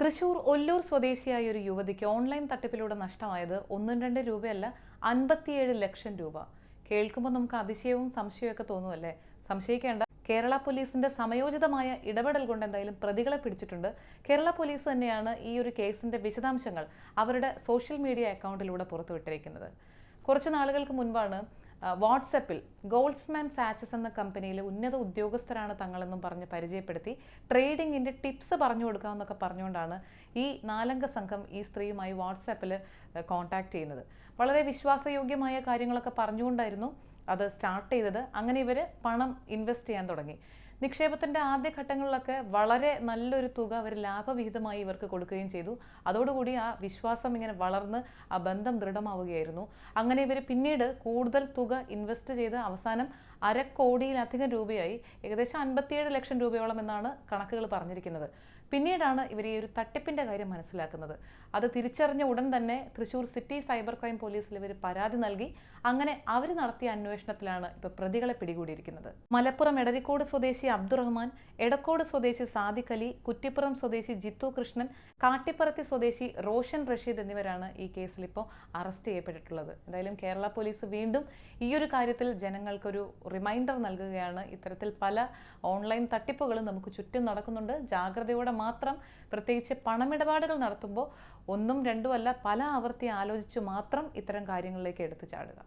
തൃശൂർ ഒല്ലൂർ സ്വദേശിയായ ഒരു യുവതിക്ക് ഓൺലൈൻ തട്ടിപ്പിലൂടെ നഷ്ടമായത് ഒന്നും രണ്ട് രൂപയല്ല അൻപത്തിയേഴ് ലക്ഷം രൂപ. കേൾക്കുമ്പോൾ നമുക്ക് അതിശയവും സംശയമൊക്കെ തോന്നുമല്ലേ സംശയിക്കേണ്ട. കേരള പോലീസിന്റെ സമയോചിതമായ ഇടപെടൽ കൊണ്ട് എന്തായാലും പ്രതികളെ പിടിച്ചിട്ടുണ്ട്. കേരള പോലീസ് തന്നെയാണ് ഈ ഒരു കേസിന്റെ വിശദാംശങ്ങൾ അവരുടെ സോഷ്യൽ മീഡിയ അക്കൗണ്ടിലൂടെ പുറത്തുവിട്ടിരിക്കുന്നത്. കുറച്ച് നാളുകൾക്ക് മുൻപാണ് വാട്സപ്പിൽ ഗോൾഡ്സ്മാൻ സാച്ചസ് എന്ന കമ്പനിയിലെ ഉന്നത ഉദ്യോഗസ്ഥരാണ് തങ്ങളെന്നും പറഞ്ഞ് പരിചയപ്പെടുത്തി ട്രേഡിങ്ങിന്റെ ടിപ്സ് പറഞ്ഞു കൊടുക്കാമെന്നൊക്കെ പറഞ്ഞുകൊണ്ടാണ് ഈ നാലംഗ സംഘം ഈ സ്ത്രീയുമായി വാട്സാപ്പിൽ കോൺടാക്ട് ചെയ്യുന്നത്. വളരെ വിശ്വാസയോഗ്യമായ കാര്യങ്ങളൊക്കെ പറഞ്ഞുകൊണ്ടായിരുന്നു അത് സ്റ്റാർട്ട് ചെയ്തത്. അങ്ങനെ ഇവർ പണം ഇൻവെസ്റ്റ് ചെയ്യാൻ തുടങ്ങി. നിക്ഷേപത്തിന്റെ ആദ്യഘട്ടങ്ങളിലൊക്കെ വളരെ നല്ലൊരു തുക അവർ ലാഭവിഹിതമായി ഇവർക്ക് കൊടുക്കുകയും ചെയ്തു. അതോടുകൂടി ആ വിശ്വാസം ഇങ്ങനെ വളർന്ന് ആ ബന്ധം ദൃഢമാവുകയായിരുന്നു. അങ്ങനെ ഇവർ പിന്നീട് കൂടുതൽ തുക ഇൻവെസ്റ്റ് ചെയ്ത് അവസാനം അരക്കോടിയിലധികം രൂപയായി ഏകദേശം അൻപത്തിയേഴ് ലക്ഷം രൂപയോളം എന്നാണ് കണക്കുകൾ പറഞ്ഞിരിക്കുന്നത്. പിന്നീടാണ് ഇവർ ഈ ഒരു തട്ടിപ്പിന്റെ കാര്യം മനസ്സിലാക്കുന്നത്. അത് തിരിച്ചറിഞ്ഞ ഉടൻ തന്നെ തൃശൂർ സിറ്റി സൈബർ ക്രൈം പോലീസിൽ ഇവർ പരാതി നൽകി അങ്ങനെ അവർ നടത്തിയ അന്വേഷണത്തിലാണ് ഇപ്പോൾ പ്രതികളെ പിടികൂടിയിരിക്കുന്നത്. മലപ്പുറം എടരിക്കോട് സ്വദേശി അബ്ദുറഹ്മാൻ എടക്കോട് സ്വദേശി സാദിഖ് അലി കുറ്റിപ്പുറം സ്വദേശി ജിത്തു കൃഷ്ണൻ കാട്ടിപ്പറത്തി സ്വദേശി റോഷൻ റഷീദ് എന്നിവരാണ് ഈ കേസിൽ ഇപ്പോൾ അറസ്റ്റ് ചെയ്യപ്പെട്ടിട്ടുള്ളത്. എന്തായാലും കേരള പോലീസ് വീണ്ടും ഈ ഒരു കാര്യത്തിൽ ജനങ്ങൾക്കൊരു റിമൈൻഡർ നൽകുകയാണ്. ഇത്തരത്തിൽ പല ഓൺലൈൻ തട്ടിപ്പുകളും നമുക്ക് ചുറ്റും നടക്കുന്നുണ്ട്. ജാഗ്രതയോടെ മാത്രം പ്രത്യേകിച്ച് പണമിടപാടുകൾ നടത്തുമ്പോൾ ഒന്നും രണ്ടുമല്ല പല ആവർത്തി ആലോചിച്ച് മാത്രം ഇത്തരം കാര്യങ്ങളിലേക്ക് എടുത്തു ചാടുക